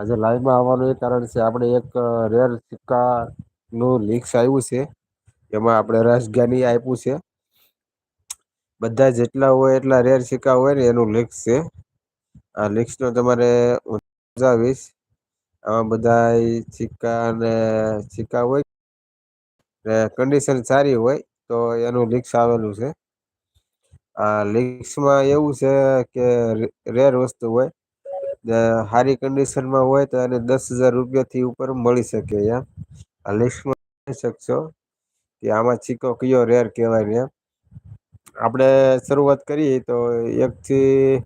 આજે લાઈવમાં આવવાનું એ કારણ છે આપણે એક રેર સિક્કાનું લિક્સ આવ્યું છે. એમાં આપણે રસધાની આપ્યું છે. બધા જેટલા હોય એટલા રેર સિક્કા હોય ને એનું લીક્સ છે. આ લિક્સનો તમારે હું સમજાવીશ આમાં બધા સિક્કા અને સિક્કા હોય ને કન્ડિશન સારી હોય તો એનું લીક્સ આવેલું છે. આ લીક્સમાં એવું છે કે રેર વસ્તુ હોય હારી કન્ડિશનમાં હોય તો એને દસ હજાર રૂપિયાથી ઉપર મળી શકે એમ આ લિસ્ટમાં શકશો કે આમાં ચીકો કયો રેર કહેવાય ને આપણે શરૂઆત કરીએ તો એકથી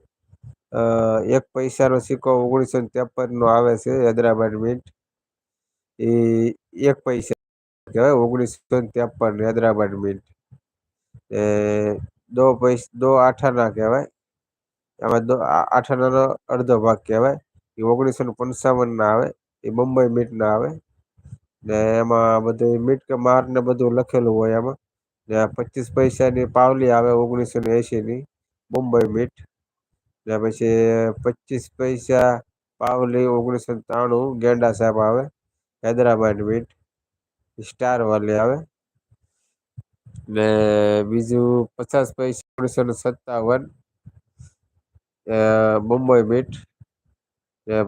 એક પૈસાનો સિક્કો ઓગણીસો ત્રેપનનો આવે છે, હૈદરાબાદ મિન્ટ એ એક પૈસા કહેવાય, ઓગણીસો ત્રેપન હૈદરાબાદ મિન્ટ એ દો પૈસા, દો આઠાના કહેવાય. એમાં આઠના નો અડધો ભાગ કહેવાય. એ ઓગણીસો ને પંચાવનના આવે, એ મુંબઈ મીટના આવે. ને એમાં બધું મીટ કે માર ને બધું લખેલું હોય એમાં ને પચીસ પૈસાની પાવલી આવે ઓગણીસો ને એંશીની, મુંબઈ મીટ. ને પછી પચીસ પૈસા પાવલી ઓગણીસો ત્રાણું ગેંડા સાહેબ આવે, હૈદરાબાદ મીટ. સ્ટાર વાલી આવે. ને બીજું પચાસ પૈસા ઓગણીસો ને સત્તાવન અ મુંબઈ મીટ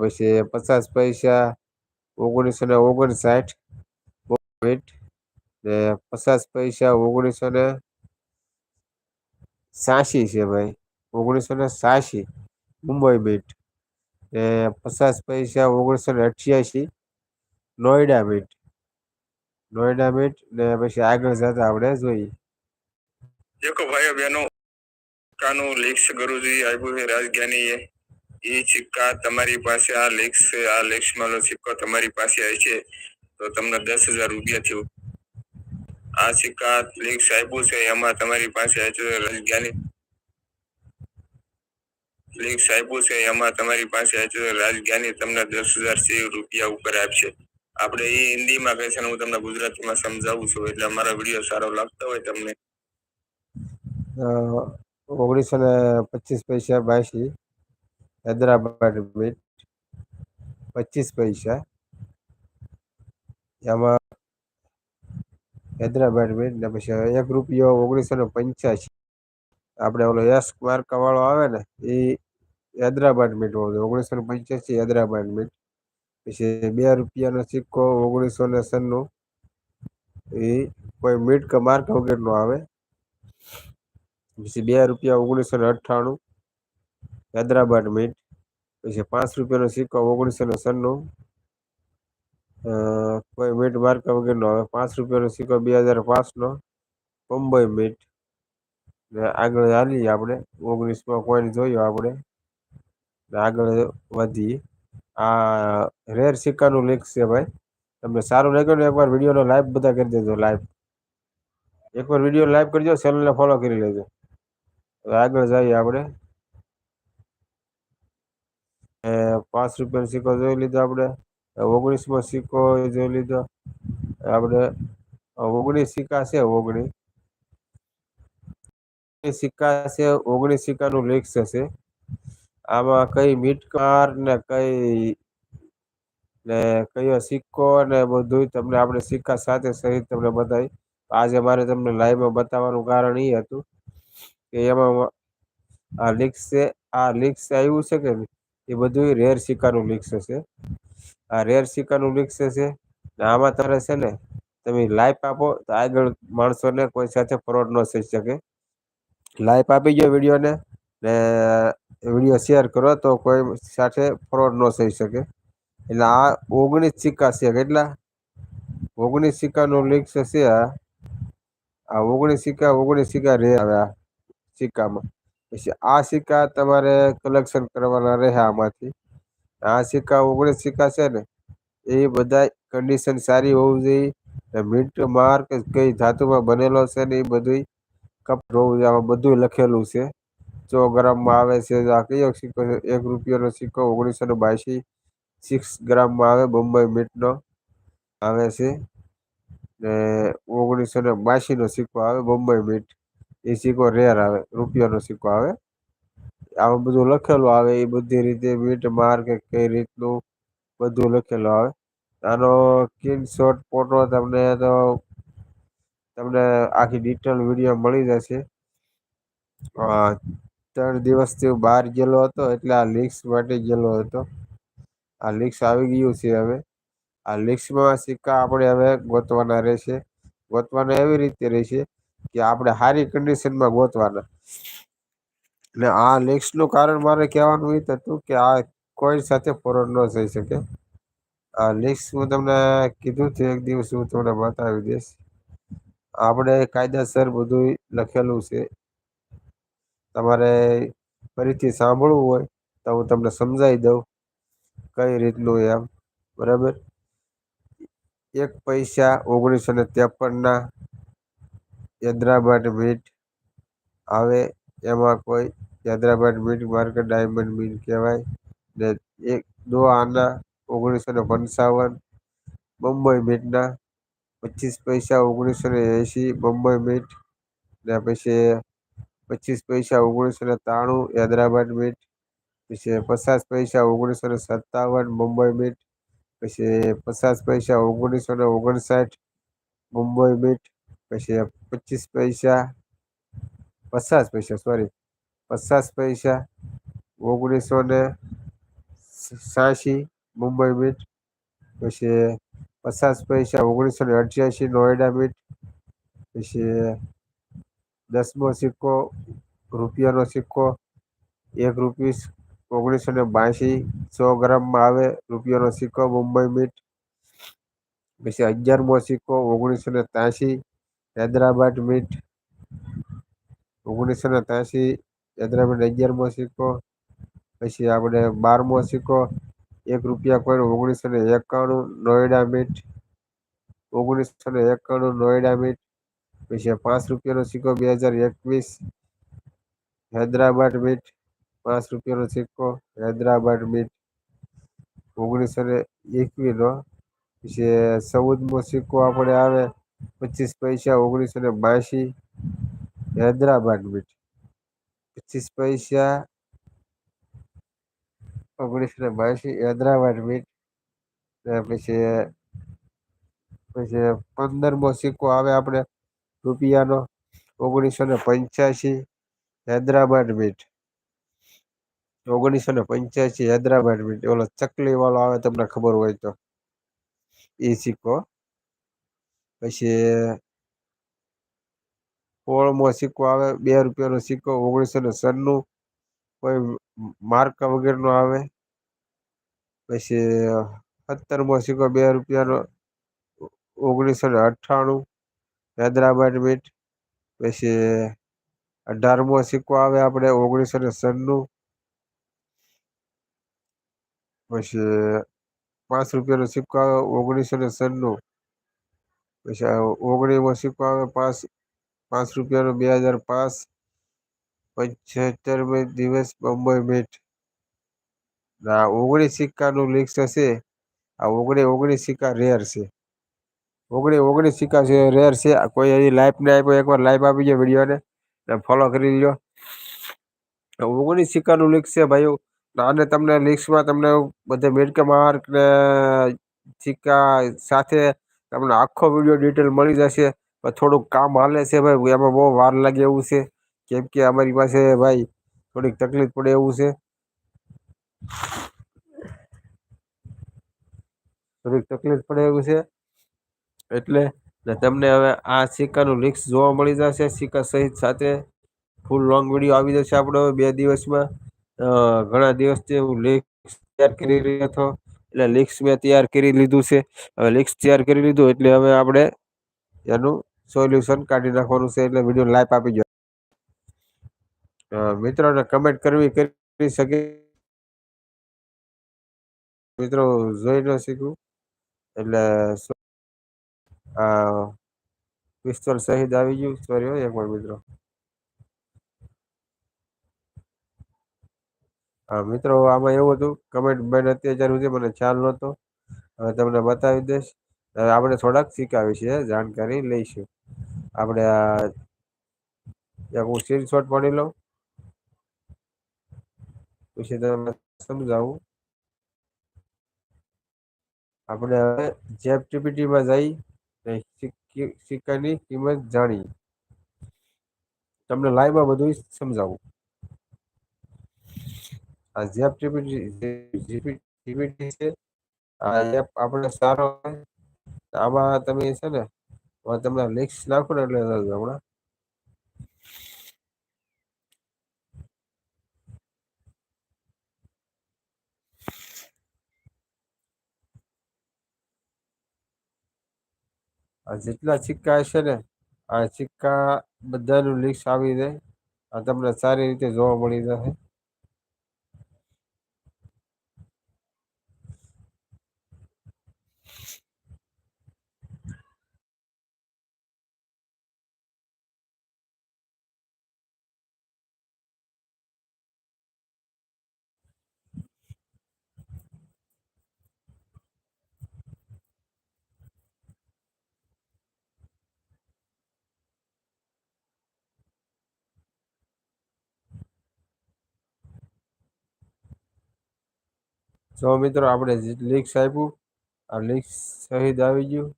પછી પચાસ પૈસા, ઓગણીસો ને ઓગણસાઠ મીટ, ને પચાસ પૈસા, ઓગણીસો ને સાસી છે ભાઈ, ઓગણીસો ને સાસી, મુંબઈ બીટ ને પચાસ પૈસા, ઓગણીસો ને અઠ્યાસી, નોઈડા બીટ નોઈડા મીટ, ને પછી આગળ જતા આપણે જોઈએ. દેખો ભાઈઓ, બહેનો. કાનું લીક્સ ગુરુજી આવ્યો છે રાજધાની એ. સિક્કા તમારી પાસે આ લેક્સ છે. આ લેક્સ માનો સિક્કો તમારી પાસે હશે તો તમને દસ હજાર રૂપિયા થયું. આ સિક્કા લીક્સ આવ્યો છે. એમાં તમારી પાસે રાજજ્ઞાની. લીક્સ આપ્યું છે. એમાં તમારી પાસે રાજજ્ઞાની. તમને દસ હજાર રૂપિયા ઉપર આપશે. આપણે એ હિન્દીમાં કહે છે હું તમને ગુજરાતીમાં સમજાવું છું. એટલે અમારો વીડિયો સારો લાગતો હોય તમને. ઓગણીસો ને પચીસ પૈસા બાસી. હૈદરાબાદ મીટ. પચીસ પૈસા. એમાં હૈદરાબાદ મીટ ને પછી એક રૂપિયો ઓગણીસો ને પંચ્યાસી. આપણે ઓલો યશ માર્કા વાળો આવે ને, એ હૈદરાબાદ મીટ ઓગણીસો ને પંચ્યાસી હૈદરાબાદ મીટ. પછી બે રૂપિયાનો સિક્કો ઓગણીસો ને સન્નું. એ કોઈ મીટ કે માર્ક વગેરેનો આવે. પછી બે રૂપિયા ઓગણીસો ને અઠ્ઠાણું, હૈદરાબાદ મીટ, પછી પાંચ રૂપિયાનો સિક્કો ઓગણીસો ને સન્નું કોઈ મીટ માર્કા વગેરેનો હવે પાંચ રૂપિયાનો સિક્કો બે હજાર પાંચનો, મુંબઈ મીટ. ને આગળ ચાલીએ આપણે, ઓગણીસમાં કોઈને જોયો ને આગળ વધી આ રેર સિક્કાનું લીક છે ભાઈ, તમને સારું લાગ્યું ને એકવાર વિડીયોનો લાઈવ બધા કરી દેજો લાઈવ એકવાર વીડિયો લાઈવ કરજો ચેનલને ફોલો કરી લેજો. આગળ જઈએ આપણે. એ પાંચ રૂપિયાનો સિક્કો જોઈ લીધો આપણે. ઓગણીસમો સિક્કો જોઈ લીધો. આપણે ઓગણીસ સિક્કા છે ઓગણીસ. સિક્કા છે, ઓગણીસ સિક્કા નું લીક્સ હશે આમાં કઈ મીટકાર ને કઈ ને કયો સિક્કો ને બધું તમને આપણે સિક્કા સાથે સહિત તમને બતાવી આજે મારે તમને લાઈવમાં બતાવવાનું કારણ એ હતું કે એમાં આ લીક્સ છે, આ લીક્સ આવ્યું છે કે એ બધું રેર સિક્કાનું લીક્સ હશે આ રેર સિક્કાનું લીક્સ છે આમાં તારે છે ને, તમે લાઈફ આપો તો આગળ માણસોને કોઈ સાથે ફ્રોડ ન થઈ શકે. લાઈફ આપી ગયો વિડીયોને ને વીડિયો શેર કરો તો કોઈ સાથે ફ્રોડ ન થઈ શકે. એટલે આ ઓગણીસ સિક્કા છે, કેટલા? ઓગણીસ સિક્કાનું લિક્સ છે હશે આ. આ ઓગણીસ સિક્કા ઓગણીસ સિક્કા રે હવે આ. સિક્કામાં. પછી આ સિક્કા તમારે કલેક્શન કરવાના રહે આમાંથી. આ સિક્કા ઓગણીસ સિક્કા છે ને, એ બધા કન્ડિશન સારી હોવી જોઈએ. મીટ માર્ક કઈ ધાતુમાં બનેલો છે ને એ બધું કપ હોવું જોઈએ. બધું લખેલું છે. સો ગ્રામમાં આવે છે. આ કયો સિક્કો છે? એક રૂપિયાનો સિક્કો ઓગણીસો ને બાયસી સિક્સ ગ્રામમાં આવે બોમ્બઈ મીટનો આવે છે. ને ઓગણીસો ને બાયસીનો સિક્કો આવે બોમ્બઈ મીટ. એ સિક્કો રેર આવે, રૂપિયાનો સિક્કો આવે. આમાં બધું લખેલું આવે, એ બધી રીતે મીટ માર કે કઈ રીતનું બધું લખેલું આવે. આનો સ્ક્રીન શોટ ફોટો તમને તો તમને આખી ડિટેલ વીડિયો મળી જશે. હા ત્રણ દિવસથી બહાર ગયેલો હતો, એટલે આ લીક્સ માટે ગયેલો હતો. આ લિક્સ આવી ગયું છે હવે. આ લિક્સમાં સિક્કા આપણે હવે ગોતવાના રહેશે. ગોતવાના એવી રીતે રહેશે કે આપણે હારી કન્ડિશનમાં ગોતવાના. ને આ લિક્સનું કારણ મારે કહેવાનું એ હતું કે આ કોઈ સાથે ફોરવર્ડ ન થઈ શકે. આ લિક્સ હું તમને કીધું છે, એક દિવસ હું તમને બતાવી દઈશ. આપણે કાયદેસર બધું લખેલું છે. તમારે ફરીથી સાંભળવું હોય તો હું તમને સમજાવી દઉં કઈ રીતનું એમ. બરાબર? એક પૈસા ઓગણીસો ને ત્રેપન ના હૈદરાબાદ મીટ આવે. એમાં કોઈ Hyderabad meat market diamond meat કહેવાય. ને એક, દો આના ઓગણીસો ને પંચાવન, મુંબઈ મીટના પચીસ પૈસા ઓગણીસો ને એંશી, મુંબઈ મીટ ને પછી પચીસ પૈસા ઓગણીસો ને ત્રાણું હૈદરાબાદ મીટ, પછી પચાસ પૈસા ઓગણીસો ને સત્તાવન, મુંબઈ મીટ, પછી પચાસ પૈસા ઓગણીસો ને ઓગણસાઠ, મુંબઈ મીટ પછી પચીસ પૈસા, પચાસ પૈસા સોરી પચાસ પૈસા, ઓગણીસો ને સાસી મુંબઈ મીટ, પછી પચાસ પૈસા, ઓગણીસો ને અઠ્યાસી નોએડા મીટ, પછી દસમો સિક્કો, રૂપિયાનો સિક્કો, એક રૂપીસ, ઓગણીસો ને બાંશી, સો ગ્રામમાં આવે રૂપિયાનો સિક્કો, મુંબઈ મીટ, પછી અગિયારમો સિક્કો, ઓગણીસો ને ત્યાસી હૈદરાબાદ મીટ ઓગણીસો ને ત્યાસી હૈદરાબાદ અગિયારમો સિક્કો પછી આપણે બારમો સિક્કો એક રૂપિયા કોઈને ઓગણીસો ને એકાણું નોએડા મીટ ઓગણીસો ને એકાણું નોએડા મીટ પછી પાંચ રૂપિયાનો સિક્કો બે હજાર એકવીસ હૈદરાબાદ મીટ પાંચ રૂપિયાનો સિક્કો હૈદરાબાદ મીટ ઓગણીસો ને એકવીસ નો પછી ચૌદમો સિક્કો આપણે આવે પચીસ પૈસા ઓગણીસો ને બાએંશી હૈદરાબાદ બીટ. પચીસ પૈસા ઓગણીસો ને બાએંશી હૈદરાબાદ બીટ. પછી પછી પંદરમો સિક્કો આવે આપણે રૂપિયાનો, ઓગણીસો ને પંચ્યાસી હૈદરાબાદ બીટ. ઓગણીસો ને પંચ્યાસી હૈદરાબાદ બીટ. ઓલો ચકલી વાળો આવે તમને ખબર હોય તો. એ સિક્કો. પછી સોળમો સિક્કો આવે, બે રૂપિયાનો સિક્કો ઓગણીસો ને સન્નું કોઈ માર્કા વગેરેનો આવે. પછી સત્તરમો સિક્કો બે રૂપિયાનો, ઓગણીસો ને અઠ્ઠાણું, હૈદરાબાદ મીટ. પછી અઢારમો સિક્કો આવે આપણે, ઓગણીસો ને સન્નું પછી પાંચ રૂપિયાનો સિક્કો આવે, ઓગણીસો ને સન્નું પછી ઓગણીમો સિક્કો આવે પાંચ પાંચ રૂપિયાનો બે હજાર પાંચ પંચોતેર દિવસ બંબઈ મેટ. આ ઓગણીસ સિક્કાનું લિસ્ટ હશે. આ ઓગણી ઓગણીસ સિક્કા રેર છે. ઓગણી ઓગણીસ સિક્કા છે રેર છે કોઈ હજી લાઈફ ને આપ્યો, એકવાર લાઈફ આપી જાય વિડીયોને ફોલો કરી લો ઓગણીસ સિક્કાનું લિક્સ છે ભાઈઓ. અને તમને લિક્સમાં તમને બધે મિડકે માર્ક ને સિક્કા સાથે તમને આખો વીડિયો ડિટેલ મળી જશે. પણ થોડુંક કામ હાલે છે ભાઈ. એમાં બહુ વાર લાગે એવું છે. કેમ કે અમારી પાસે ભાઈ થોડીક તકલીફ પડે એવું છે. થોડીક તકલીફ પડે એવું છે. એટલે તમને હવે આ સિક્કાનું લિક્સ જોવા મળી જશે. સિક્કા સહિત સાથે ફૂલ લોંગ વીડિયો આવી જશે આપણો બે દિવસમાં. ઘણા દિવસથી હું લિક્સ તૈયાર કરી રહ્યો હતો. એટલે લિક્સ મેં તૈયાર કરી લીધું છે. હવે લિક્સ તૈયાર કરી લીધું એટલે હવે આપણે એનું સોલ્યુશન કાઢી નાખવાનું છે એટલે વીડિયો લાઈફ આપી જાય મિત્રોને કમેન્ટ કરવી કરી શકે? મિત્રો જોઈ ન શીખું એટલે પિસ્તોલ સહિત આવી ગયું. સોરી એક એકવાર મિત્રો. મિત્રો, આમાં એવું હતું કમેન્ટ બેન અત્યાચાર સુધી મને ખ્યાલ નહોતો. હવે તમને બતાવી દઈશ. આપણે થોડાક શીખા વિશે જાણકારી લઈશું. આપણે હું સ્ક્રીનશોટ પડી લઉં. પછી તમને સમજાવું. આપણે હવે જેપ ટીપીટીમાં જઈ સિક્કાની કિંમત જાણી તમને લાઈવમાં બધું સમજાવું. આ જેપ જીપીટી છે. આ એપ આપણે સારો આમાં તમે છે ને તમને લિક્સ નાખો ને એટલે હમણાં. આ જેટલા સિક્કા હશે ને, આ સિક્કા બધાનું લિસ્ટ આવી જાય. આ તમને સારી રીતે જોવા મળી જશે જો મિત્રો આપણે લીક્સ આપ્યું આ લીક્સ સહિત આવી ગયું.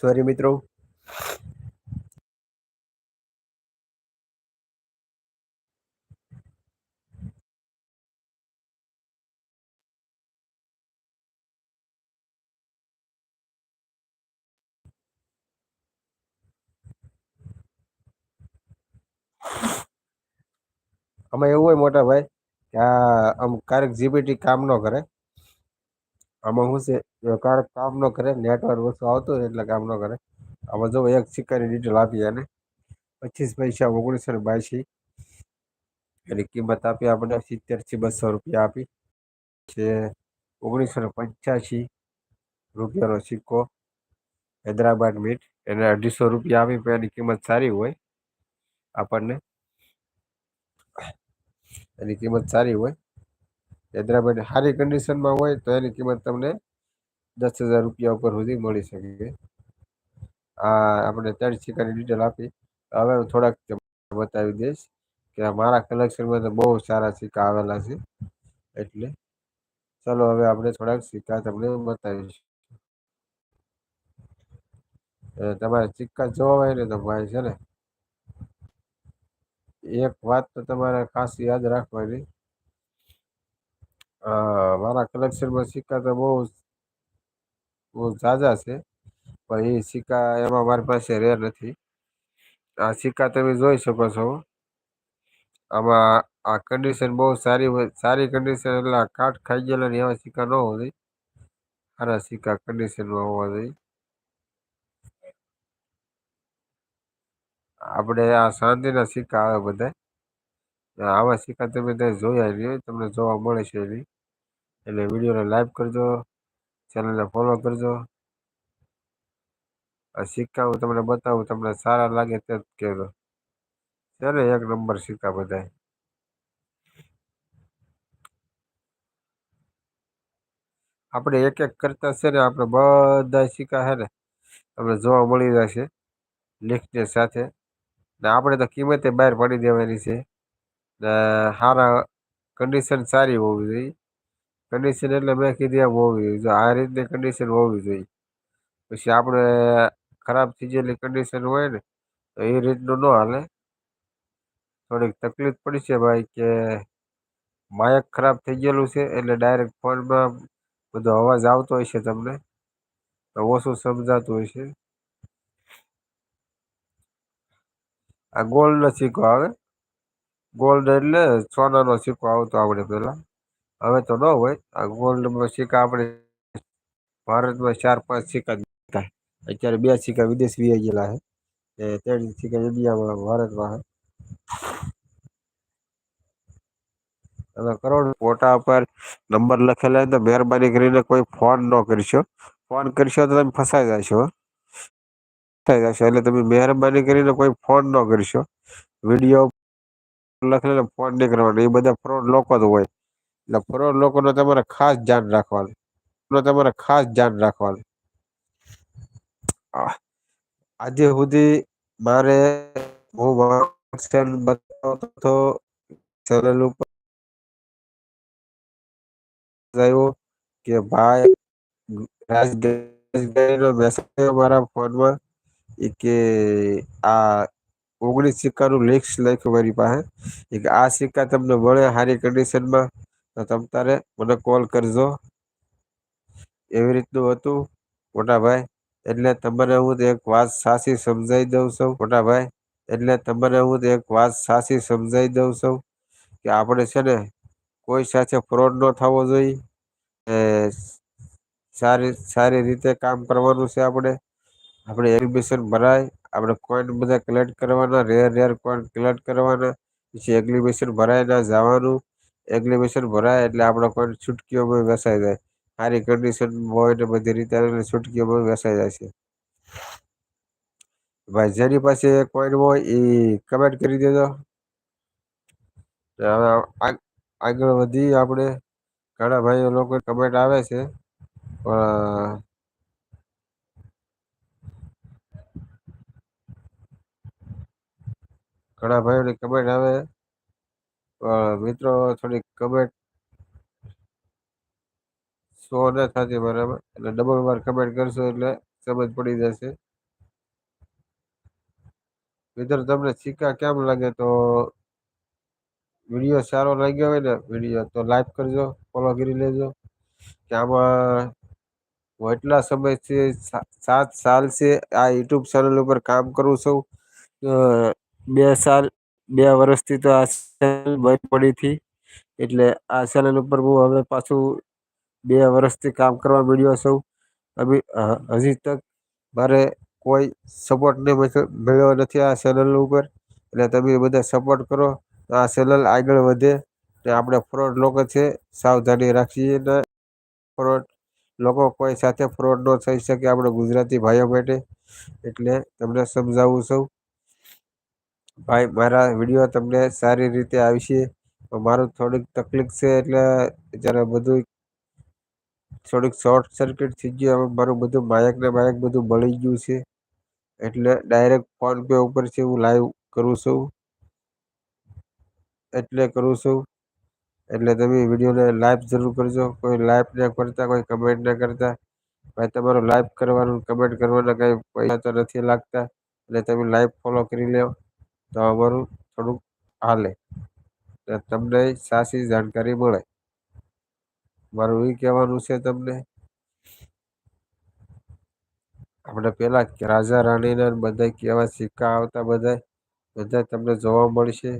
સોરી મિત્રો. આમાં એવું હોય મોટા ભાઈ કે આ આમ ક્યારેક જીબીટી કામ ન કરે. આમાં શું છે કામ ન કરે નેટવર્ક ઓછું આવતું હોય એટલે કામ ન કરે. આમાં જો એક સિક્કાની ડિટેલ આપી અને પચીસ પૈસા ઓગણીસો ને બાયસી એની કિંમત આપી આપણે સિત્તેરથી બસો રૂપિયા આપી. છે, ઓગણીસો ને પંચ્યાસી રૂપિયાનો સિક્કો. હૈદરાબાદ મીટ, એને અઢીસો રૂપિયા આપી, પણ એની કિંમત સારી હોય આપણને. એની કિંમત સારી હોય. હૈદરાબાદ સારી કન્ડિશનમાં હોય તો એની કિંમત તમને દસ હજાર રૂપિયા ઉપર સુધી મળી શકે. આ આપણે ત્રણ સિક્કાની ડિટેલ આપી. હવે હું થોડાક બતાવી દઈશ કે મારા કલેક્શનમાં તો બહુ સારા સિક્કા આવેલા છે. એટલે ચાલો હવે આપણે થોડાક સિક્કા તમને બતાવીશ. તમારે સિક્કા જોવા હોય ને તો ભાઈ છે ને, એક વાત તો તમારે ખાસ યાદ રાખવાની. મારા કલેક્શનમાં સિક્કા તો બહુ બહુ ઝાઝા છે. પણ એ સિક્કા એમાં મારી પાસે રેર નથી. આ સિક્કા તમે જોઈ શકો છો. આમાં આ કન્ડિશન બહુ સારી સારી કન્ડિશન એટલે કાટ ખાઈ ગયેલા ને એવા સિક્કા ન હોવા જોઈએ. સારા સિક્કા કન્ડિશનમાં હોવા જોઈએ. આપણે આ શાંતિના સિક્કા આવે બધા. આવા સિક્કા તમે ત્યાં જોયા નહીં, તમને જોવા મળે છે એની એટલે વિડીયોને લાઈક કરજો, ચેનલને ફોલો કરજો. આ સિક્કા હું તમને બતાવું, તમને સારા લાગે તે જ કહેજો. છે ને એક નંબર સિક્કા બધા આપણે એક એક કરતા છે ને, આપણે બધા સિક્કા છે ને, તમને જોવા મળી જશે લિફ્ટની સાથે. ને આપણે તો કિંમતે બહાર પાડી દેવાની છે. સારા કન્ડિશન સારી હોવી જોઈએ. કન્ડિશન એટલે મેં કીધી એમ હોવી જોઈએ. જો આ રીતની કન્ડિશન હોવી જોઈએ. પછી આપણે ખરાબ થઈ ગયેલી કન્ડિશન હોય ને, તો એ રીતનું ન હાલે. થોડીક તકલીફ પડી છે ભાઈ કે માયક ખરાબ થઈ ગયેલું છે, એટલે ડાયરેક્ટ ફોનમાં બધો અવાજ આવતો હોય છે તમને. તો ઓછું સમજાતું હોય છે. આ ગોલ્ડનો સિક્કો આવે? ગોલ્ડ એટલે સોનાનો સિક્કો આવતો આપણે પેલા હવે તો ન હોય. આ ગોલ્ડ સિક્કા આપણે ભારતમાં ચાર, પાંચ સિક્કા અત્યારે બે સિક્કા વિદેશ વી ગયેલા હે ત્રણ સિક્કા ઇન્ડિયામાં, ભારતમાં તમે કરોડ ફોટા પર નંબર લખેલા તો મહેરબાની કરીને કોઈ ફોન ન કરશો. ફોન કરશો તો તમે ફસાઈ જશો. ફસાઈ જશો. એટલે તમે મહેરબાની કરીને કોઈ ફોન ન કરશો. વીડિયો લખેને ફોન નહીં કરવાનો એ બધા ફ્રોડ લોકો જ હોય. એટલે ફ્રોડ લોકો ન તમારે ખાસ ધ્યાન રાખવાનું. તમારે ખાસ ધ્યાન રાખવાનું. આજે સુધી મારે હું બતાવતો હતો ચેનલ ઉપર આવ્યો કે ભાઈ મેસેજ મારા ફોનમાં કે આ ઓગણીસ સિક્કાનું લેક્સ લખ્યું મારી પાસે. એક આ સિક્કા તમને મળે સારી કન્ડિશનમાં તો તમ તારે મને કોલ કરજો. એવી રીતનું હતું, મોટાભાઈ. એટલે તમને હું એક વાત સાચી સમજાવી દઉં છું, મોટાભાઈ. એટલે તમને હું એક વાત સાચી સમજાવી દઉં છું, કે આપણે છે ને કોઈ સાથે ફ્રોડ ન થવો જોઈએ. સારી સારી રીતે કામ કરવાનું છે આપણે. આપણે એડમિશન ભરાય આપડે કોઈન બધા કલેક્ટ કરવાના રેર રેર કોઈન કલેક્ટ કરવાના, પછી એગ્રીિકેશન ભરાય ના જવાનું. એગ્રીિકેશન ભરાય એટલે આપણો કોઈન છૂટકીઓ વેસાઈ જાય. સારી કન્ડિશન હોય બધી રીતે છૂટકીઓ વેસાઈ જાય છે. ભાઈ, જેની પાસે કોઈન હોય એ કમેન્ટ કરી દેજો. હવે આગળ વધી આપણે. ઘણા ભાઈ લોકો કમેન્ટ આવે છે. પણ ઘણા ભાઈઓની કમેન્ટ આવે. મિત્રો, થોડીક કમેન્ટ સો ન થતી બરાબર એટલે ડબલ વાર કમેન્ટ કરશો એટલે સમજ પડી જશે. મિત્ર, તમને સિક્કા કેમ લાગે તો વીડિયો સારો લાગ્યો હોય ને, વીડિયો તો લાઈક કરજો ફોલો કરી લેજો. કે આમાં હું એટલા સમયથી સાત સાલ છે આ યુટ્યુબ ચેનલ ઉપર કામ કરું છું. બે સાલ, બે વર્ષથી તો આ બંધ પડી હતી. એટલે આ ચેનલ ઉપર હું હવે પાછું બે વર્ષથી કામ કરવા મળ્યો છું. હજી તક મારે કોઈ સપોર્ટ નહીં મળ્યો નથી આ ચેનલ ઉપર. એટલે તમે બધા સપોર્ટ કરો આ ચેનલ આગળ વધે. આપડે ફ્રોડ લોકો છે, સાવધાની રાખીએ ને ફ્રોડ લોકો કોઈ સાથે ફ્રોડ ન થઈ શકે આપણે ગુજરાતી ભાઈઓ માટે. એટલે તમને સમજાવું છું. ભાઈ, મારા વીડિયો તમને સારી રીતે આવશે. મારું થોડીક તકલીફ છે એટલે જરા બધું થોડીક શોર્ટ સર્કિટ થઈ ગયું. મારું બધું માયક ને માયક બધું બળી ગયું છે. એટલે ડાયરેક્ટ ફોન પે ઉપર છે હું લાઈવ કરું છું. એટલે કરું છું. એટલે તમે વિડીયોને લાઈવ જરૂર કરજો. કોઈ લાઈવ ન કરતા, કોઈ કમેન્ટ ના કરતા. ભાઈ, તમારું લાઈવ કરવાનું કમેન્ટ કરવાના કંઈ પૈસા તો નથી લાગતા. એટલે તમે લાઈવ ફોલો કરી લે તો અમારું થોડુંક હાલે. તમને સાચી જાણકારી મળે. મારું એ કહેવાનું છે તમને. આપણે પેલા રાજા રાણીના બધા કેવા સિક્કા આવતા બધા બધા તમને જોવા મળશે.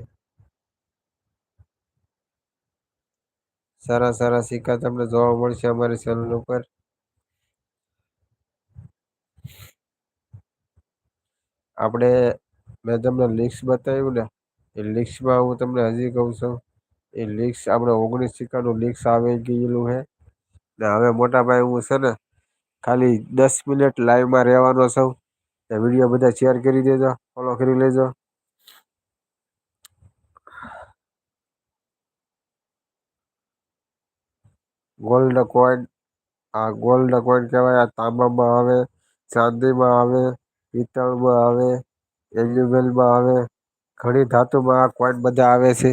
સારા સારા સિક્કા તમને જોવા મળશે અમારી ચેનલ ઉપર. આપડે મેં તમને લિક્સ બતાવ્યું ને, એ લિક્સમાં હું તમને હજી કહું છું, એ લિક્સ આપણે ઓગણીસ સિક્કાનું લિક્સ આવી ગયેલું ને હવે મોટા ભાઈ હું છે ને, ખાલી દસ મિનિટ લાઈવમાં રહેવાનો છું. ને વીડિયો બધા શેર કરી દેજો ફોલો કરી લેજો. ગોલ્ડ કોઈન, આ ગોલ્ડ કોઈન કહેવાય, આ તાંબામાં આવે, ચાંદીમાં આવે, પિત્તળમાં આવે એલ્યુમિલમાં આવે ઘણી ધાતુમાં આ કોઈન બધા આવે છે.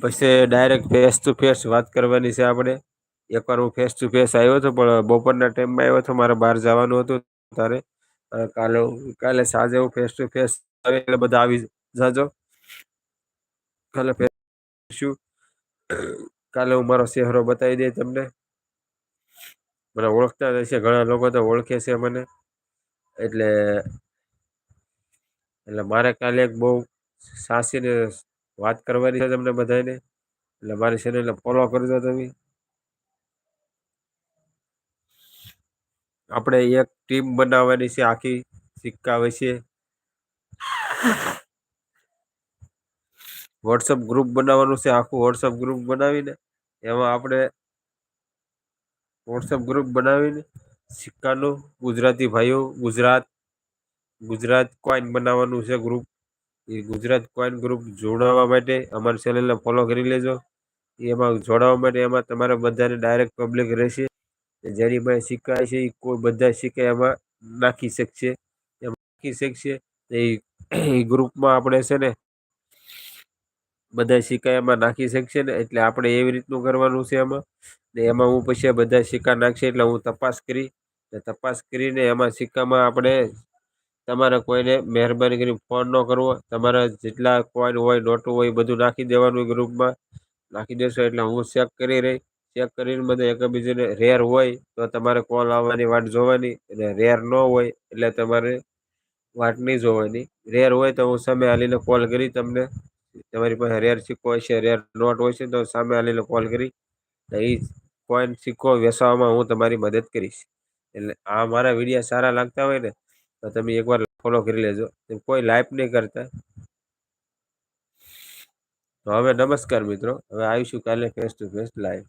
પછી ડાયરેક્ટ ફેસ ટુ ફેસ વાત કરવાની છે આપણે. એકવાર હું ફેસ ટુ ફેસ આવ્યો હતો, પણ બપોરના ટાઈમમાં આવ્યો હતો, મારે બહાર જવાનું હતું તારે કાલે કાલે સાંજે હું ફેસ ટુ ફેસ એટલે બધા આવી જાજો. કાલે શું કાલે હું મારો ચહેરો બતાવી દઈ તમને. મને ઓળખતા જ હશે, ઘણા લોકો તો ઓળખે છે મને. એટલે એટલે મારે કાલે એક બહુ સાસીને વાત કરવાની છે તમને બધાને એટલે મારી ચેનલને ફોલો કરજો તમે. આપણે એક ટીમ બનાવવાની છે, આખી સિક્કા વિશે વોટ્સઅપ ગ્રુપ બનાવવાનું છે, આખું વોટ્સઅપ ગ્રુપ બનાવીને, એમાં આપણે વોટ્સઅપ ગ્રુપ બનાવીને, સિક્કાનું ગુજરાતી ભાઈઓ, ગુજરાત ગુજરાત કોઈન બનાવવાનું છે ગ્રુપ એ ગુજરાત કોઈન ગ્રુપ જોડાવા માટે અમારી ચેનલને ફોલો કરી લેજો. એમાં જોડાવા માટે એમાં તમારા બધાને ડાયરેક્ટ પબ્લિક રહેશે. જેની પાસે સિક્કા છે એ કોઈ બધા સિક્કા એમાં નાખી શકશે. એમાં નાખી શકશે. એ ગ્રુપમાં આપણે છે ને બધા સિક્કા એમાં નાખી શકશે ને? એટલે આપણે એવી રીતનું કરવાનું છે એમાં. ને એમાં હું પછી બધા સિક્કા નાખશે એટલે હું તપાસ કરી, ને તપાસ કરીને એમાં સિક્કામાં આપણે તમારે કોઈને મહેરબાની કરી ફોન ન કરવો. તમારા જેટલા કોઈન હોય નોટો હોય બધું નાખી દેવાનું ગ્રુપમાં નાખી દેશો એટલે હું ચેક કરી રહી. ચેક કરીને બધા એકબીજાને રેર હોય, તો તમારે કોલ આવવાની વાટ જોવાની. અને રેર ન હોય, એટલે તમારે વાટ નહીં જોવાની. રેર હોય તો હું સામે હાલીને કોલ કરી તમને. તમારી પાસે રેર સિક્કો હોય છે રેર નોટ હોય છે, તો સામે હાલીને કોલ કરી એ કોઈન સિક્કો વેચવામાં હું તમારી મદદ કરીશ. એટલે આ મારા વિડીયા સારા લાગતા હોય ને, તો તમે એકવાર ફોલો કરી લેજો. કોઈ લાઈક નહીં કરતા. તો હવે નમસ્કાર મિત્રો. હવે આવીશું કાલે ફેસ ટુ ફેસ લાઈવ